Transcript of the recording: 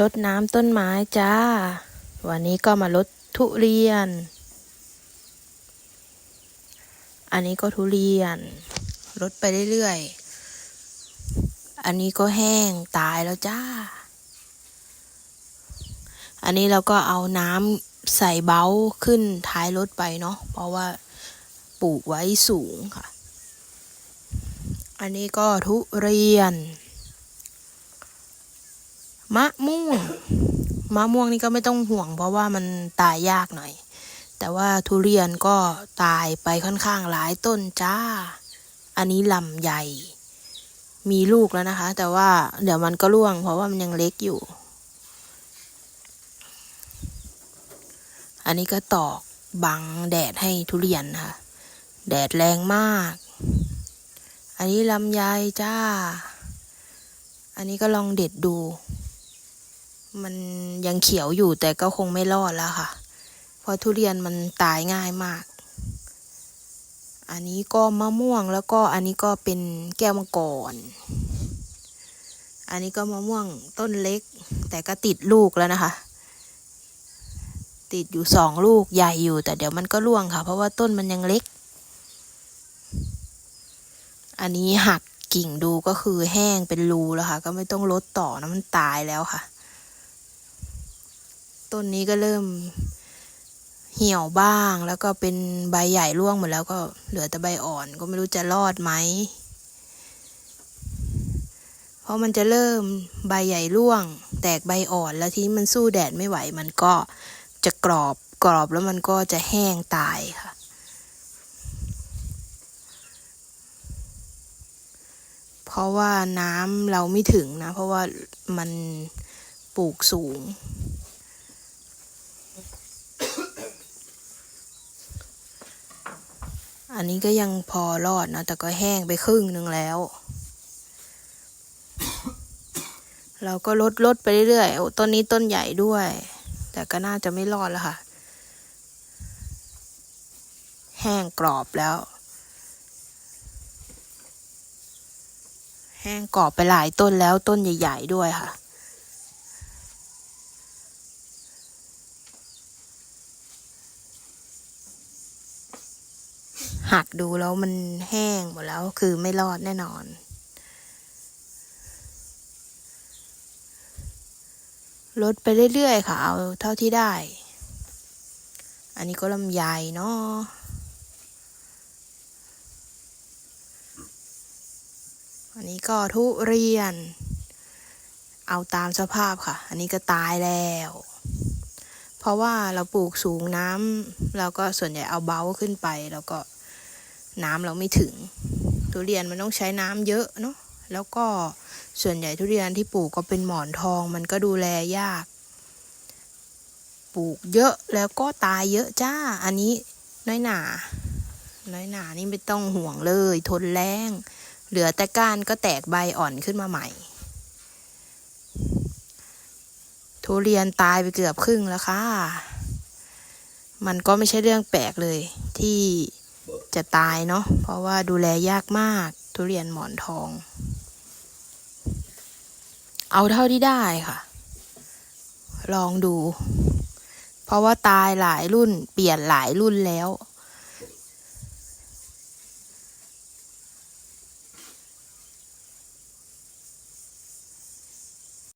รดน้ำต้นไม้จ้า วันนี้ก็มารดทุเรียน อันนี้ก็ทุเรียนรดไปเรื่อยๆ อันนี้ก็แห้งตายแล้วจ้า อันนี้เราก็เอาน้ำใส่เบ้าขึ้นท้ายรถไปเนาะ เพราะว่าปลูกไว้สูงค่ะ อันนี้ก็ทุเรียน มะม่วง มะม่วงนี่ก็ไม่ต้องห่วง เพราะว่ามันตายยากหน่อย แต่ว่าทุเรียนก็ตายไปค่อนข้างหลายต้นจ้า อันนี้ลำใหญ่ มีลูกแล้วนะคะ แต่ว่าเดี๋ยวมันก็ร่วง เพราะว่ามันยังเล็กอยู่ อันนี้ก็ตอกบังแดดให้ทุเรียนค่ะ แดดแรงมาก อันนี้ลำไยจ้า อันนี้ก็ลองเด็ดดู มันยังเขียวอยู่แต่ก็คงไม่รอดแล้วค่ะ เพราะทุเรียนมันตายง่ายมาก อันนี้ก็มะม่วงแล้วก็อันนี้ก็เป็นแก้วมังกร อันนี้ก็มะม่วงต้นเล็ก แต่ก็ติดลูกแล้วนะคะ ติดอยู่สองลูกใหญ่อยู่ แต่เดี๋ยวมันก็ร่วงค่ะ เพราะว่าต้นมันยังเล็ก อันนี้หักกิ่งดูก็คือแห้งเป็นรูแล้วค่ะ ก็ไม่ต้องลดต่อนะมันตายแล้วค่ะ ต้นนี้ก็เริ่มเหี่ยวบ้าง แล้วก็เป็นใบใหญ่ร่วงหมดแล้วก็เหลือแต่ใบอ่อน ก็ไม่รู้จะรอดไหม เพราะมันจะเริ่มใบใหญ่ร่วง แตกใบอ่อนแล้วทีนี้มันสู้แดดไม่ไหว มันก็จะกรอบกรอบแล้วมันก็จะแห้งตายค่ะ เพราะว่าน้ำเราไม่ถึงนะ เพราะว่ามันปลูกสูง อันนี้ก็ยังพอรอดนะ แต่ก็แห้งไปครึ่งหนึ่งแล้ว เราก็ลดลดไปเรื่อยๆต้นนี้ต้นใหญ่ด้วย แต่ก็น่าจะไม่รอดแล้วค่ะ แห้งกรอบแล้ว แห้งกรอบไปหลายต้นแล้วต้นใหญ่ ๆ ด้วยค่ะ หักดูแล้วมันแห้งหมดแล้วคือไม่รอดแน่นอน ลดไปเรื่อยๆค่ะ เอาเท่าที่ได้ อันนี้ก็ลำไยเนาะอันนี้ก็ทุเรียน เอาตามสภาพค่ะ อันนี้ก็ตายแล้ว เพราะว่าเราปลูกสูงน้ำเราก็ส่วนใหญ่เอาเบาขึ้นไปแล้วก็ น้ำเราไม่ถึง ทุเรียนมันต้องใช้น้ำเยอะเนาะแล้วก็ส่วนใหญ่ทุเรียนที่ปลูกก็เป็นหมอนทอง มันก็ดูแลยาก ปลูกเยอะแล้วก็ตายเยอะจ้า อันนี้น้อยหนาน้อยหนานี่ไม่ต้องห่วงเลย ทนแรงเหลือแต่ก้านก็แตกใบอ่อนขึ้นมาใหม่ ทุเรียนตายไปเกือบครึ่งแล้วค่ะ มันก็ไม่ใช่เรื่องแปลกเลยที่ จะตายเนาะเพราะว่าดูแลยากมากทุเรียนหมอนทอง เอาเท่าที่ได้ค่ะ ลองดู เพราะว่าตายหลายรุ่นเปลี่ยนหลายรุ่นแล้ว